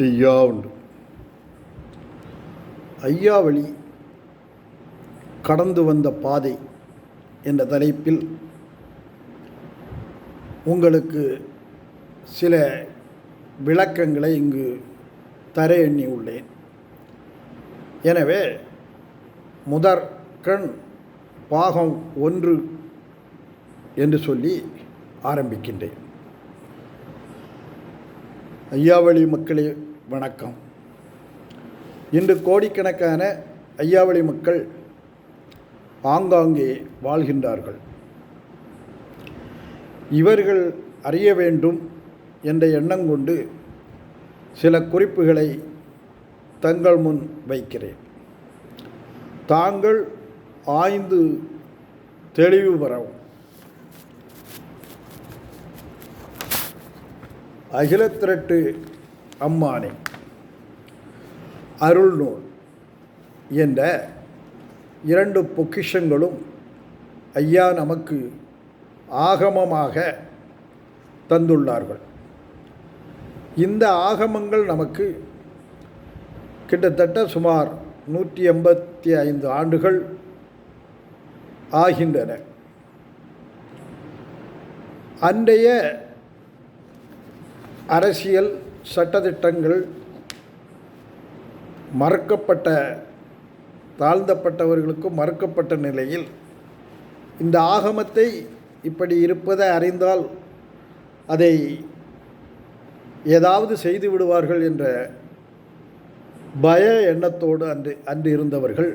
ஐயா உண்டு ஐயா வழி கடந்து வந்த பாதை என்ற தலைப்பில் உங்களுக்கு சில விளக்கங்களை இங்கு தர எண்ணி உள்ளேன் எனவே முதற்கண் பாகம் ஒன்று என்று சொல்லி ஆரம்பிக்கின்றேன். ஐயாவளி மக்களே வணக்கம். இன்று கோடிக்கணக்கான ஐயாவளி மக்கள் ஆங்காங்கே வாழ்கின்றார்கள். இவர்கள் அறிய வேண்டும் என்ற எண்ணம் கொண்டு சில குறிப்புகளை தங்கள் முன் வைக்கிறேன். தாங்கள் ஆய்ந்து தெளிவு பெறவும் அகிலத்திரட்டு அம்மானே. அருள் நூல் என்ற இரண்டு பொக்கிஷங்களும் ஐயா நமக்கு ஆகமமாக தந்துள்ளார்கள். இந்த ஆகமங்கள் நமக்கு கிட்டத்தட்ட சுமார் நூற்றி எண்பத்தி ஐந்து ஆண்டுகள் ஆகின்றன. அன்றைய அரசியல் சட்டத்திட்டங்கள் மறுக்கப்பட்ட தாழ்ந்தப்பட்டவர்களுக்கும் மறுக்கப்பட்ட நிலையில் இந்த ஆகமத்தை இப்படி இருப்பதை அறிந்தால் அதை ஏதாவது செய்து விடுவார்கள் என்ற பய எண்ணத்தோடு அன்று அன்று இருந்தவர்கள்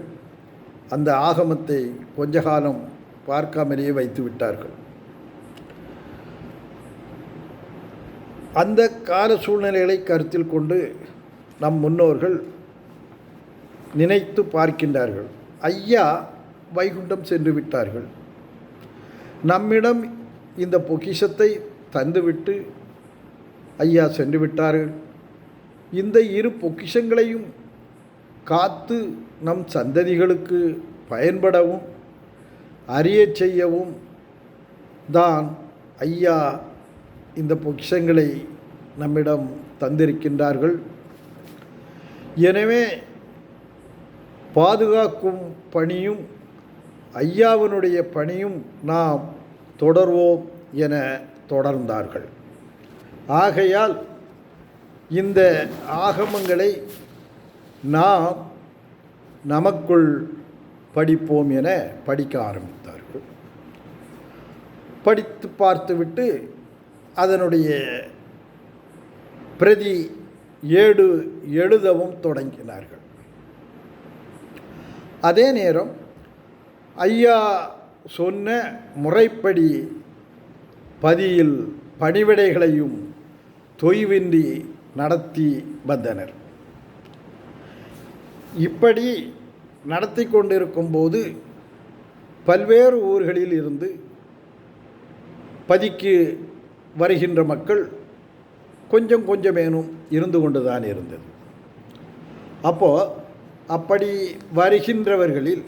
அந்த ஆகமத்தை கொஞ்ச காலம் பார்க்காமலேயே வைத்து விட்டார்கள் அந்த கால சூழ்நிலைகளை கருத்தில் கொண்டு நம் முன்னோர்கள் நினைத்து பார்க்கின்றார்கள். ஐயா வைகுண்டம் சென்று விட்டார்கள். நம்மிடம் இந்த பொக்கிஷத்தை தந்துவிட்டு ஐயா சென்று விட்டார்கள். இந்த இரு பொக்கிஷங்களையும் காத்து நம் சந்ததிகளுக்கு பயன்படவும் அறிய செய்யவும் தான் ஐயா இந்த பொக்கிஷங்களை நம்மிடம் தந்திருக்கின்றார்கள். எனவே பாதுகாக்கும் பணியும் ஐயாவினுடைய பணியும் நாம் தொடர்வோம் என தொடர்ந்தார்கள். ஆகையால் இந்த ஆகமங்களை நாம் நமக்குள் படிப்போம் என படிக்க ஆரம்பித்தார்கள். படித்து பார்த்துவிட்டு அதனுடைய பிரதி ஏடு எழுதவும் தொடங்கினார்கள். அதே நேரம் ஐயா சொன்ன முறைப்படி பதியில் பணிவிடைகளையும் தொய்வின்றி நடத்தி வந்தனர். இப்படி நடத்தி கொண்டிருக்கும்போது பல்வேறு ஊர்களில் இருந்து பதிக்கு வருகின்ற மக்கள் கொஞ்சம் கொஞ்சமேனும் இருந்து கொண்டு தான் இருந்தது. அப்போது அப்படி வருகின்றவர்களில்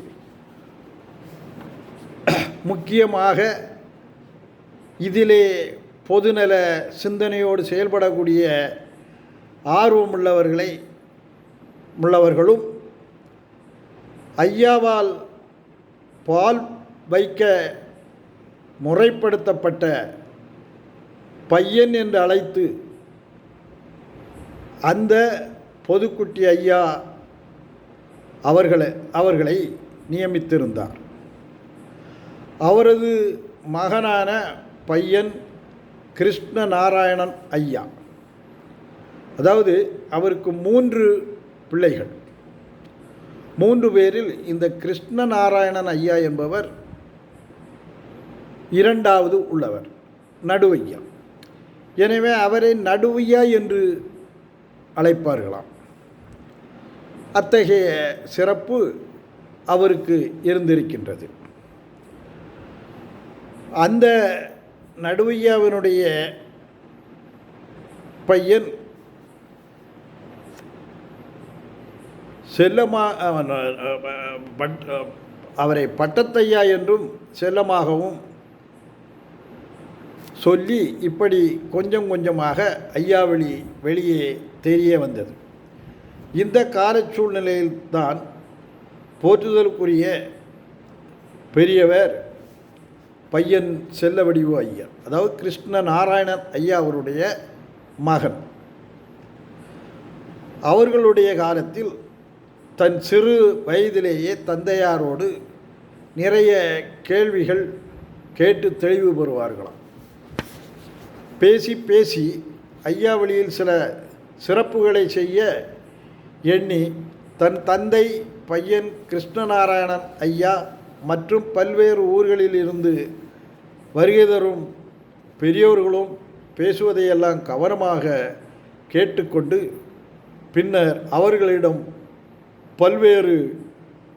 முக்கியமாக இதிலே பொதுநல சிந்தனையோடு செயல்படக்கூடிய ஆர்வமுள்ளவர்களை உள்ளவர்களும் ஐயாவால் பால் வைக்க முறைப்படுத்தப்பட்ட பையன் என்று அழைத்து அந்த பொதுக்குட்டி ஐயா அவர்களை அவர்களை நியமித்திருந்தார். அவரது மகனான பையன் கிருஷ்ண நாராயணன் ஐயா. அதாவது அவருக்கு மூன்று பிள்ளைகள். மூன்று பேரில் இந்த கிருஷ்ண நாராயணன் ஐயா என்பவர் இரண்டாவது உள்ளவர் நடுவையா. எனவே அவரை நடுவையா என்று அழைப்பார்களாம். அத்தகைய சிறப்பு அவருக்கு இருந்திருக்கின்றது. அந்த நடுவையாவினுடைய பையன் செல்லமா பட்- அவரை பட்டத்தையா என்றும் செல்லமாகவும் சொல்லி இப்படி கொஞ்சம் கொஞ்சமாக ஐயாவளி வெளியே தெரிய வந்தது. இந்த கால சூழ்நிலையில்தான் போற்றுதலுக்குரிய பெரியவர் பையன் செல்லவடிவு ஐயா அதாவது கிருஷ்ண நாராயணன் ஐயா அவருடைய மகன். அவர்களுடைய காலத்தில் தன் சிறு வயதிலேயே தந்தையாரோடு நிறைய கேள்விகள் கேட்டு தெளிவு பெறுவார்களாம். பேசி பேசி ஐயாவளியில் சில சிறப்புகளை செய்ய எண்ணி தன் தந்தை பையன் கிருஷ்ணநாராயணன் ஐயா மற்றும் பல்வேறு ஊர்களில் இருந்து வருகை தரும் பெரியோர்களும் பேசுவதையெல்லாம் கவனமாக கேட்டுக்கொண்டு பின்னர் அவர்களிடம் பல்வேறு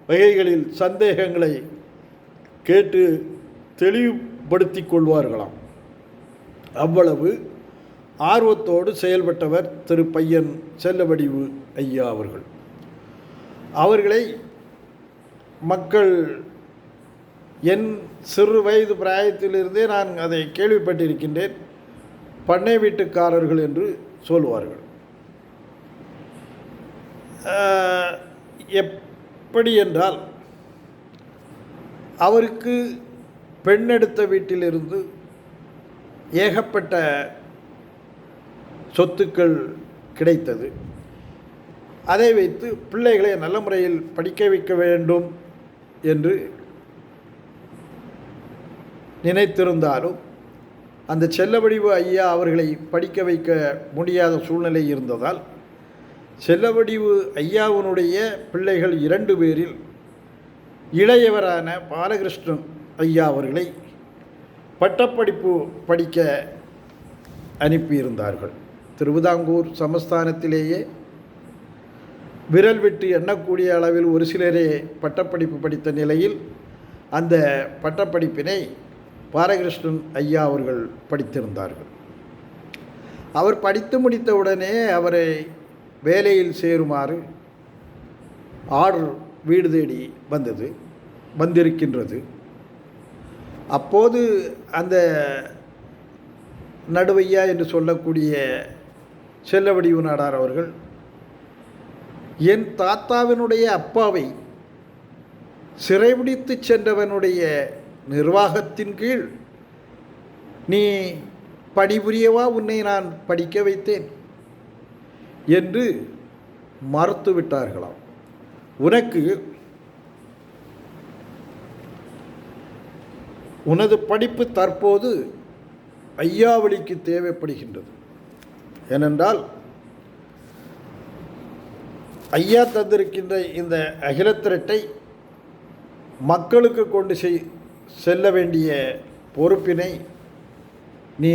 வகைகளில் சந்தேகங்களை கேட்டு தெளிவுபடுத்திக் கொள்வார்களாம். அவ்வளவு ஆர்வத்தோடு செயல்பட்டவர் திரு பையன் செல்லவடிவு ஐயா அவர்கள். அவர்களை மக்கள் என் சிறு வயது பிராயத்திலிருந்தே நான் அதை கேள்விப்பட்டிருக்கின்றேன். பண்ணை வீட்டுக்காரர்கள் என்று சொல்வார்கள். எப்படி என்றால் அவருக்கு பெண்ணெடுத்த வீட்டிலிருந்து ஏகப்பட்ட சொத்துக்கள் கிடைத்தது. அதை வைத்து பிள்ளைகளை நல்ல முறையில் படிக்க வைக்க வேண்டும் என்று நினைத்திருந்தாலும் அந்த செல்லவடிவு ஐயா அவர்களை படிக்க வைக்க முடியாத சூழ்நிலை இருந்ததால் செல்லவடிவு ஐயாவினுடைய பிள்ளைகள் இரண்டு பேரில் இளையவரான பாலகிருஷ்ணன் ஐயா அவர்களை பட்டப்படிப்பு படிக்க அனுப்பியிருந்தார்கள். திருவிதாங்கூர் சமஸ்தானத்திலேயே விரல் விட்டு எண்ணக்கூடிய அளவில் ஒரு சிலரே பட்டப்படிப்பு படித்த நிலையில் அந்த பட்டப்படிப்பினை பாலகிருஷ்ணன் ஐயா அவர்கள் படித்திருந்தார்கள். அவர் படித்து முடித்தவுடனே அவரை வேலையில் சேருமாறு ஆர்டர் வீடு தேடி வந்தது வந்திருக்கின்றது. அப்போது அந்த நடுவையா என்று சொல்லக்கூடிய செல்லவடிவு நாடார் அவர்கள் என் தாத்தாவினுடைய அப்பாவை சிறைபிடித்து சென்றவனுடைய நிர்வாகத்தின் கீழ் நீ பணிபுரியவா? உன்னை நான் படிக்க வைத்தேன் என்று மறுத்துவிட்டார்களாம் உனக்கு உனது படிப்பு தற்போது ஐயாவளிக்கு தேவைப்படுகின்றது. ஏனென்றால் ஐயா தந்திருக்கின்ற இந்த அகிலத்திரட்டை மக்களுக்கு கொண்டு செய் செல்ல வேண்டிய பொறுப்பினை நீ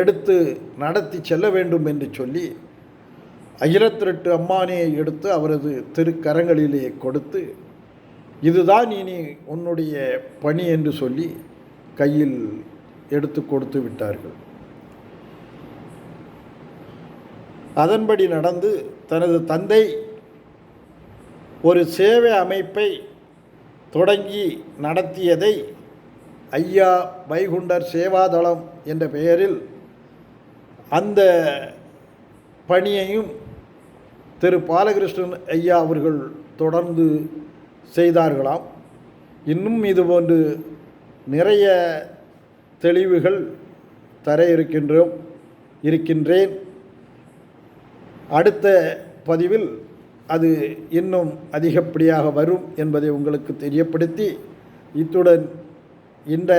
எடுத்து நடத்தி செல்ல வேண்டும் என்று சொல்லி அகிலத்திரட்டு அம்மானியை எடுத்து அவரது திருக்கரங்களிலே கொடுத்து இதுதான் இனி உன்னுடைய பணி என்று சொல்லி கையில் எடுத்து கொடுத்து விட்டார்கள். அதன்படி நடந்து தனது தந்தை ஒரு சேவை அமைப்பை தொடங்கி நடத்தியதை ஐயா வைகுண்டர் சேவாதளம் என்ற பெயரில் அந்த பணியையும் திரு பாலகிருஷ்ணன் ஐயா அவர்கள் தொடர்ந்து செய்தார்களாம் இன்னும் இதுபோன்று நிறைய தெளிவுகள் தர இருக்கின்றோம் இருக்கின்றேன். அடுத்த பதிவில் அது இன்னும் அதிகப்படியாக வரும் என்பதை உங்களுக்கு தெரியப்படுத்தி இத்துடன் இந்த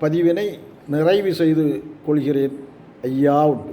பதிவினை நிறைவு செய்து கொள்கிறேன். ஐயா உண்டு.